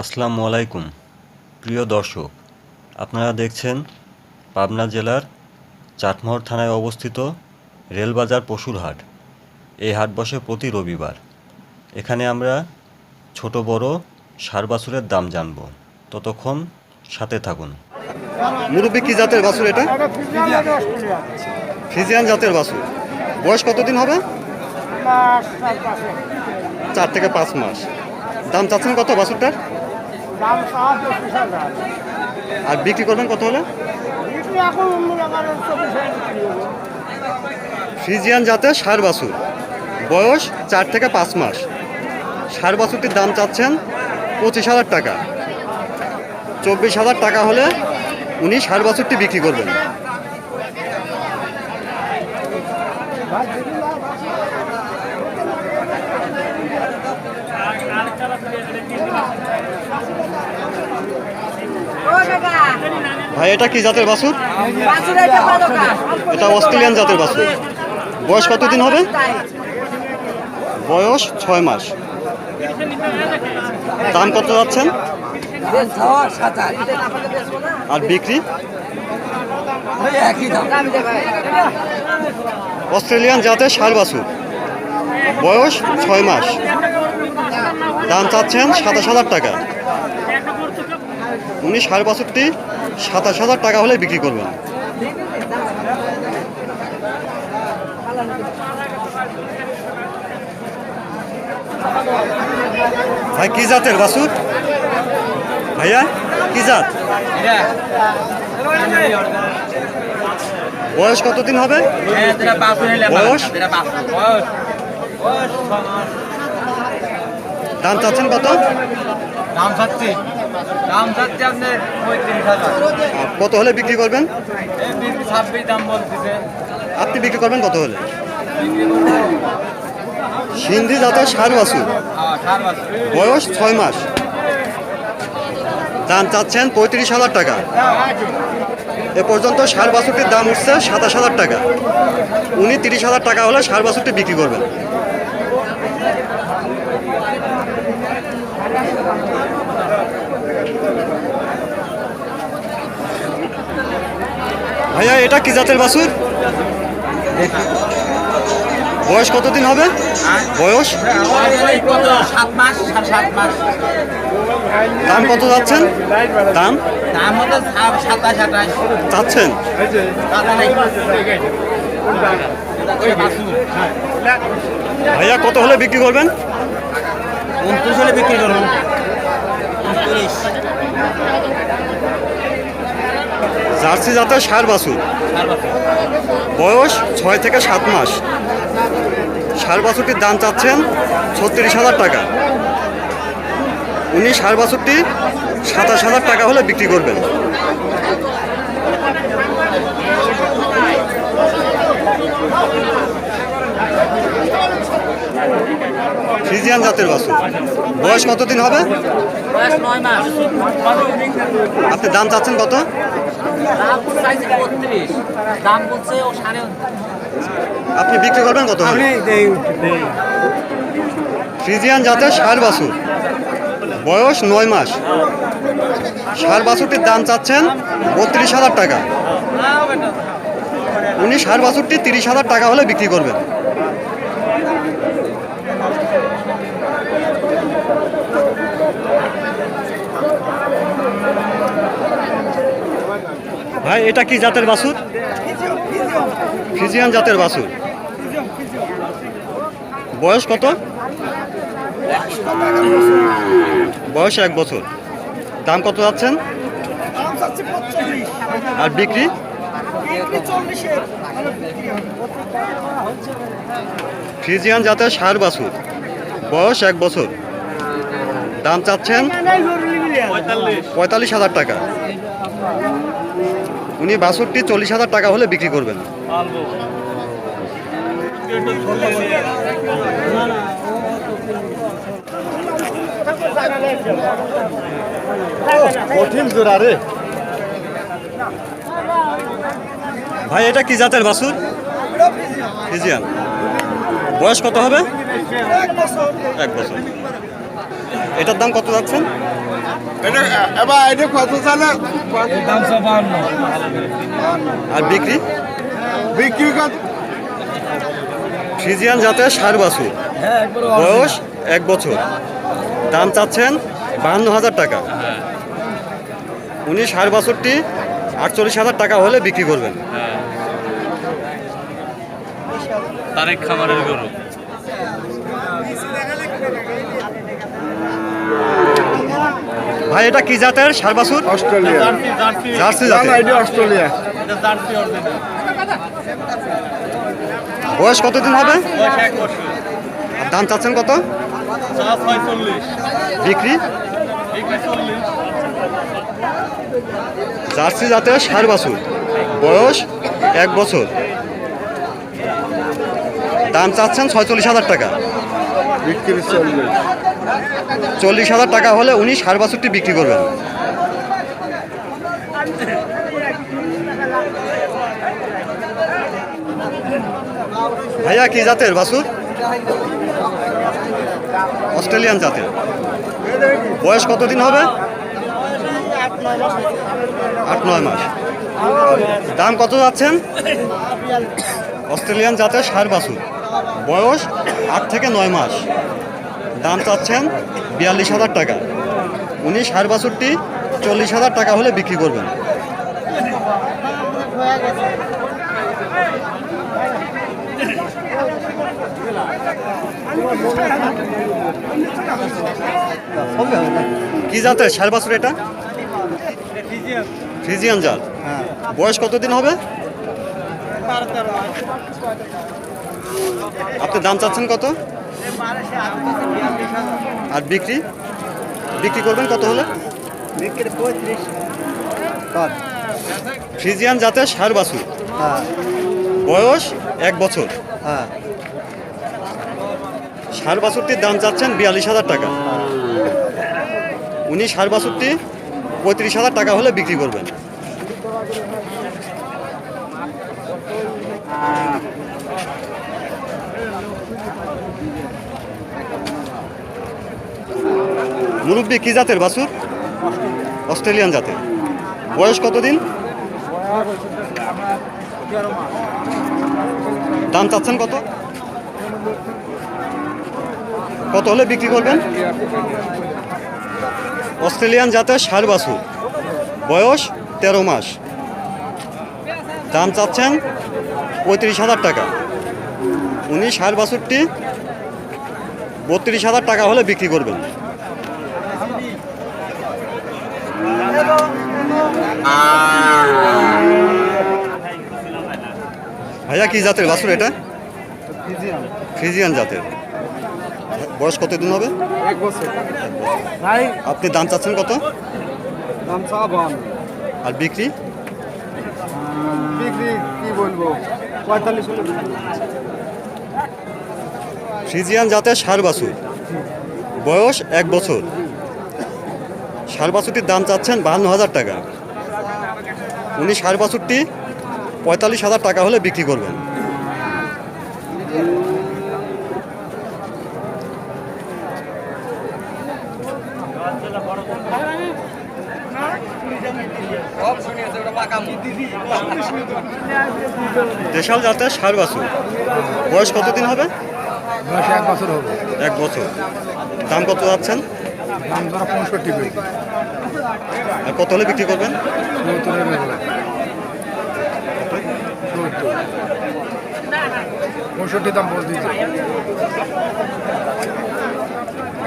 আসসালামু আলাইকুম। প্রিয় দর্শক আপনারা দেখছেন পাবনা জেলার চাটমোহর থানায় অবস্থিত রেলবাজার পশুর হাট। এই হাট বসে প্রতি রবিবার। এখানে আমরা ছোট বড় সার বাছুরের দাম জানব। ততক্ষণ সাথে থাকুন। মুরব্বী কি জাতের বাছুর এটা? ফিজিয়ান জাতের বাছুর। বয়স কতদিন হবে? চার থেকে পাঁচ মাস। দাম চাচ্ছেন কত বাছুরটার? আর বিক্রি করবেন কত হলে? ফ্রিজিয়ান জাতের সার বাছুর। বয়স চার থেকে পাঁচ মাস। সার বাছুরটির দাম চাচ্ছেন পঁচিশ হাজার টাকা। চব্বিশ হাজার টাকা হলে উনি সার বাছুরটি বিক্রি করবেন। ভাই, এটা কি জাতের বাছুর? এটা অস্ট্রেলিয়ান জাতের বাছুর। বয়স কতদিন হবে? বয়স ছয় মাস। দাম কত যাচ্ছেন? আর বিক্রি? অস্ট্রেলিয়ান জাতের ষাড় বাছুর। বয়স ছয় মাস। দাম চাচ্ছেন সাতাশ হাজার টাকা। উনি ষাড় বাছুরটি সাতাশ হাজার টাকা হলে বিক্রি করবেন। ভাই, কি জাতের বাছুর? ভাইয়া, কি জাত? বয়স কতদিন হবে? বয়স? দাম চাচ্ছেন কত? দাম চাচ্ছি। দাম আপনার পঁয়ত্রিশ হাজার। কত হলে বিক্রি করবেন? ছাব্বিশ দাম বলতেছে। আপনি বিক্রি করবেন কত হলে? সিন্ধি জাতের ষাড় বাছুর হ্যাঁ, সার বয়স ছয় মাস। দাম চাচ্ছেন পঁয়ত্রিশ হাজার টাকা। এ পর্যন্ত ষাড় বাছুরটির দাম উঠছে সাতাশ হাজার টাকা। উনি তিরিশ হাজার টাকা হলে ষাড় বাছুরটি বিক্রি করবেন ভাইয়া এটা কি জাতের বাছুর? বয়স কতদিন হবে? বয়স? দাম কত যাচ্ছেন? দাম? নাই ভাইয়া, কত হলে বিক্রি করবেন? উনত্রিশ হলে বিক্রি করব উনত্রিশ জার্সি জাতের সার বছর। বয়স ছয় থেকে সাত মাস। ষাড় বাছুরটির দাম চাচ্ছেন ছত্রিশ হাজার টাকা। উনি ষাড় বাছুরটি সাতাশ হাজার টাকা হলে বিক্রি করবেন। ফ্রিজিয়ান জাতের বাছুর। বয়স কতদিন হবে? আপনি দাম চাচ্ছেন কত? দাম চাইছে বত্রিশ। দাম বলছে ও সাড়ে আপনি বিক্রি করবেন কত ফ্রিজিয়ান জাতের ষাড় বাছুর। বয়স নয় মাস। ষাড় বাছুরটির দাম চাচ্ছেন বত্রিশ হাজার টাকা। উনি ষাড় বাছুরটি তিরিশ হাজার টাকা হলে বিক্রি করবেন। ভাই, এটা কি জাতের বাছুর? ফিজিয়ান জাতের বাছুর। বয়স কত? বয়স এক বছর। দাম কত যাচ্ছেন? আর বিক্রি? ফ্রিজিয়ান জাতের ষাড় বাছুর। বয়স এক বছর। দাম চাচ্ছেন? পঁয়তাল্লিশ হাজার টাকা। উনি বাছুরটি চল্লিশ হাজার টাকা হলে বিক্রি করবেন। কঠিন জোড়া রে। ভাই এটা কি জাতের বাসুর ফিজিয়ান। বয়স কত হবে? এক বছর। এটার দাম কত যাচ্ছেন বাহান্ন আর বিক্রি? বিক্রি ফ্রিজিয়ান জাতের ষাট বাছুর। হ্যাঁ বয়স এক বছর। দাম চাচ্ছেন বাহান্ন হাজার টাকা। উনি ষাট বাছরটি আটচল্লিশ হাজার টাকা হলে বিক্রি করবেন। তারেক খামারের গরু। ভাই এটা কি জাতের? ষাট বাছুর? অস্ট্রেলিয়া জার্সি জাতের। এটা অস্ট্রেলিয়া বয়স কতদিন হবে? দাম চাচ্ছেন কত? বিক্রি? জার্সি জাতের ষাট বাছুর। বয়স এক বছর। দাম চাচ্ছেন ছয়চল্লিশ হাজার টাকা। বিক্রি চল্লিশ। চল্লিশ হাজার টাকা হলে উনি ষাট বাছুরটি বিক্রি করবেন। ভাইয়া কি জাতের বাসুর অস্ট্রেলিয়ান জাতের। বয়স কতদিন হবে? আট, নয় মাস। দাম কত যাচ্ছেন? অস্ট্রেলিয়ান জাতের ষাট বাছুর। বয়স আট থেকে নয় মাস। দাম চাচ্ছেন বিয়াল্লিশ হাজার টাকা। উনি ষাট বাছুরটি চল্লিশ হাজার টাকা হলে বিক্রি করবেন। কি জাতের? ষাট বাছুর এটা? ফ্রিজিয়ান জাত। বয়স কতদিন হবে? আপনি দাম চাচ্ছেন কত? আর বিক্রি? বিক্রি করবেন কত হলে? বিক্রি পঁয়ত্রিশ ফ্রিজিয়ান জাতের ষাট বাছুর। হ্যাঁ। বয়স এক বছর। হ্যাঁ। ষাট বাছুরটির দাম চাচ্ছেন বিয়াল্লিশ হাজার টাকা। উনি ষাট বাছুরটি পঁয়ত্রিশ হাজার টাকা হলে বিক্রি করবেন। মুরব্বী কি জাতের বাসুর অস্ট্রেলিয়ান জাতের। বয়স কতদিন? দাম চাচ্ছেন কত? কত হলে বিক্রি করবেন? অস্ট্রেলিয়ান জাতের ষাট বাসুর বয়স তেরো মাস। দাম চাচ্ছেন পঁয়ত্রিশ হাজার টাকা। উনি ষাট বাছুরটি বত্রিশ হাজার টাকা হলে বিক্রি করবেন। ভাইয়া কি জাতের বাছুর এটা? ফ্রিজিয়ান জাতের। বয়স কতদিন হবে? এক বছর। আপনি দাম চাচ্ছেন কত? দাম আর বিক্রি? বিক্রি কি বলব? পঁয়তাল্লিশ। ফ্রিজিয়ান জাতের ষাট বাছুর। বয়স এক বছর। ষাট বাছুরটির দাম চাচ্ছেন বাহান্ন হাজার টাকা। উনি ষাট বাছুরটি পঁয়তাল্লিশ হাজার টাকা হলে বিক্রি করবেন। দেশাল জাতের ষাট বাছুর। বয়স কতদিন হবে? বয়স এক বছর হবে। এক বছর। দাম কত যাচ্ছেন? দাম ধরো পঁয়ষট্টি আর কত হলে বিক্রি করবেন? সত্তরের সত্তর পঁয়ষট্টি দাম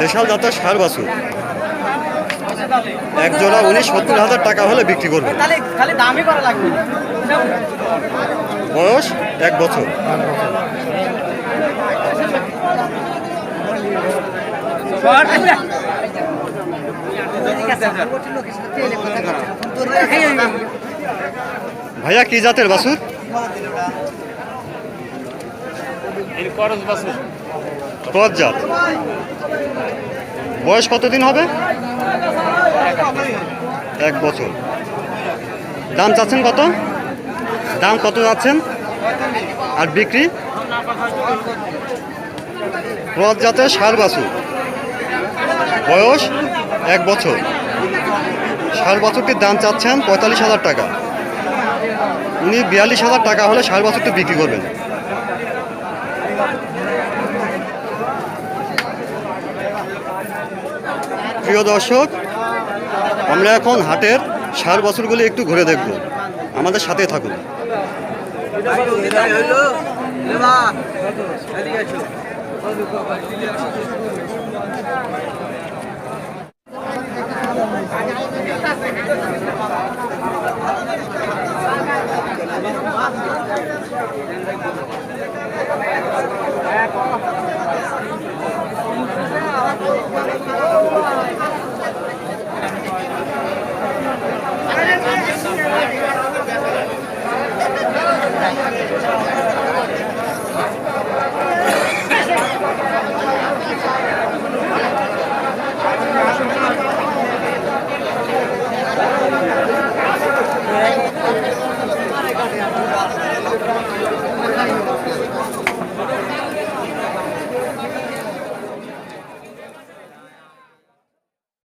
দেশাল জাতের ষাট বাছুর। এক জোড়া উনি সত্তর হাজার টাকা হলে বিক্রি করা লাগবে। বয়স এক বছর। ভাইয়া, কি জাতের বাসুর বয়স কতদিন হবে? এক বছর। দাম চাচ্ছেন কত? দাম কত যাচ্ছেন? আর বিক্রি? ক্রস জাতের সার বাছুর। বয়স এক বছর। ষাট বাছুরটির দাম চাচ্ছেন পঁয়তাল্লিশ হাজার টাকা। উনি বিয়াল্লিশ হাজার টাকা হলে ষাট বাছুরটি বিক্রি করবেন। প্রিয় দর্শক, আমরা এখন হাটের ষাট বছরগুলি একটু ঘুরে দেখব। আমাদের সাথে থাকুন। হইল এদিকে আসো